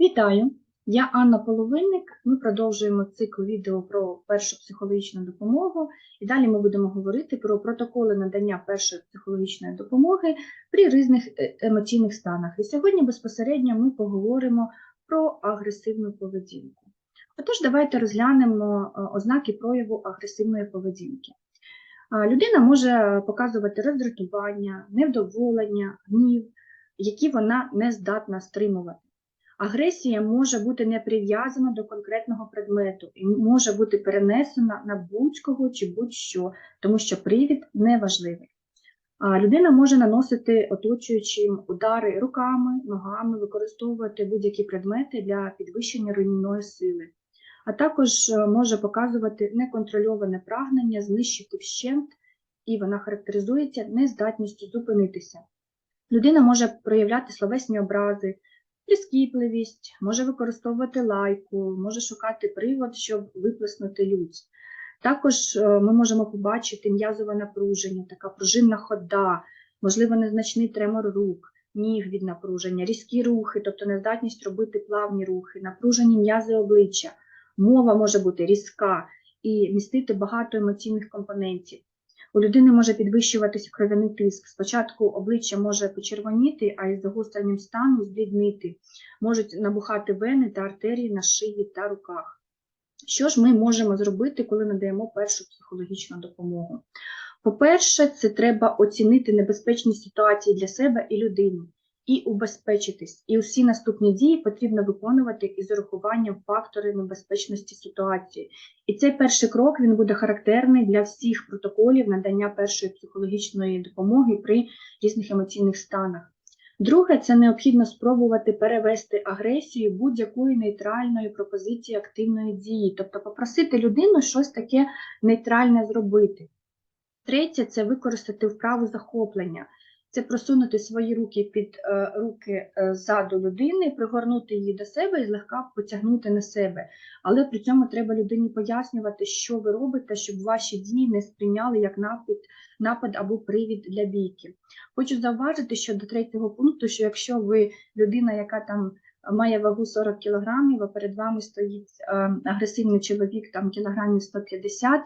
Вітаю! Я Анна Половинник. Ми продовжуємо цикл відео про першу психологічну допомогу. І далі ми будемо говорити про протоколи надання першої психологічної допомоги при різних е- емоційних станах. І сьогодні безпосередньо ми поговоримо про агресивну поведінку. Отож, давайте розглянемо е, ознаки прояву агресивної поведінки. Людина може показувати роздратування, невдоволення, гнів, які вона не здатна стримувати. Агресія може бути не прив'язана до конкретного предмету і може бути перенесена на будь-кого чи будь-що, тому що привід неважливий. А Людина може наносити оточуючим удари руками, ногами, використовувати будь-які предмети для підвищення руйнівної сили, а також е, може показувати неконтрольоване прагнення знищити вщент, і вона характеризується нездатністю зупинитися. Людина може проявляти словесні образи, прискіпливість, може використовувати лайку, може шукати привод, щоб виплеснути лють. Також е, ми можемо побачити м'язове напруження, така пружинна хода, можливо, незначний тремор рук, ніг від напруження, різкі рухи, тобто нездатність робити плавні рухи, напружені м'язи обличчя. Мова може бути різка і містити багато емоційних компонентів. У людини може підвищуватися кров'яний тиск. Спочатку обличчя може почервоніти, а із загостренням стану збліднити. Можуть набухати вени та артерії на шиї та руках. Що ж ми можемо зробити, коли надаємо першу психологічну допомогу? По-перше, це треба оцінити небезпечні ситуації для себе і людини, і убезпечитись. І усі наступні дії потрібно виконувати із урахуванням факторів небезпечності ситуації. І цей перший крок він буде характерний для всіх протоколів надання першої психологічної допомоги при різних емоційних станах. Друге, це необхідно спробувати перевести агресію будь-якої нейтральної пропозиції активної дії, тобто попросити людину щось таке нейтральне зробити. Третє це використати вправу захоплення. Це просунути свої руки під е, руки е, ззаду людини, пригорнути її до себе і злегка потягнути на себе. Але при цьому треба людині пояснювати, що ви робите, щоб ваші дії не сприйняли як напад, напад або привід для бійки. Хочу зауважити, що до третього пункту, що якщо ви людина, яка там має вагу 40 кілограмів, а перед вами стоїть е, агресивний чоловік, там кілограмів 150,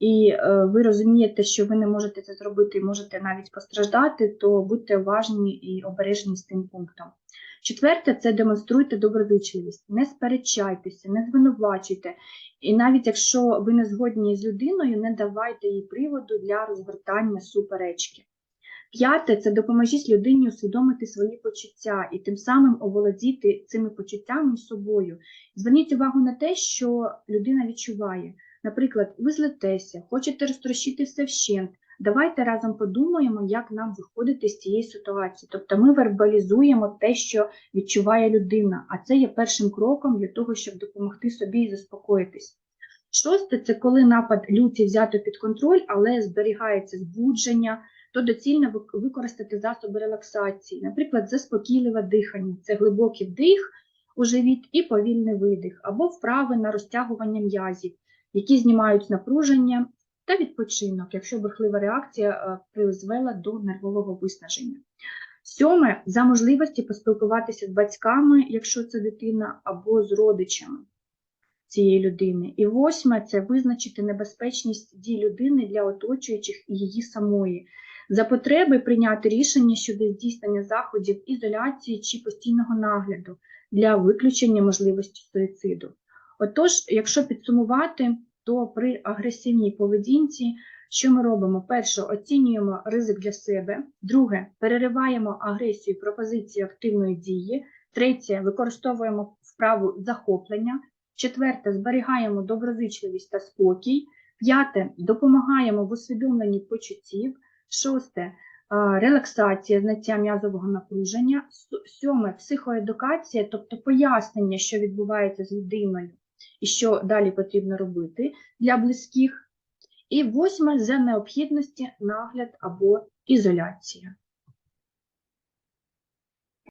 і е, ви розумієте, що ви не можете це зробити можете навіть постраждати, то будьте уважні і обережні з тим пунктом. Четверте, це демонструйте доброзичливість, не сперечайтеся, не звинувачуйте. І навіть якщо ви не згодні з людиною, не давайте їй приводу для розгортання суперечки. П'яте це допоможіть людині усвідомити свої почуття і тим самим оволодіти цими почуттями собою. Зверніть увагу на те, що людина відчуває. Наприклад, ви злетеся, хочете розтрощити все вщент. Давайте разом подумаємо, як нам виходити з цієї ситуації. Тобто ми вербалізуємо те, що відчуває людина, а це є першим кроком для того, щоб допомогти собі і заспокоїтись. Шосте це коли напад люті взято під контроль, але зберігається збудження, то доцільно вик- використати засоби релаксації, наприклад, заспокійливе дихання, це глибокий вдих у живіт і повільний видих, або вправи на розтягування м'язів, які знімають напруження та відпочинок, якщо бурхлива реакція е, призвела до нервового виснаження. Сьоме за можливості поспілкуватися з батьками, якщо це дитина, або з родичами цієї людини. І восьме це визначити небезпечність дій людини для оточуючих і її самої. За потреби прийняти рішення щодо здійснення заходів ізоляції чи постійного нагляду для виключення можливості суїциду. Отож, якщо підсумувати, то при агресивній поведінці що ми робимо? Перше, оцінюємо ризик для себе. Друге, перериваємо агресію пропозиції активної дії. Третє, використовуємо вправу захоплення. Четверте, зберігаємо доброзичливість та спокій. П'яте, допомагаємо в усвідомленні почуттів. Шосте релаксація, зняття м'язового напруження. Сьоме психоедукація, тобто пояснення, що відбувається з людиною і що далі потрібно робити для близьких. І восьме за необхідності нагляд або ізоляція.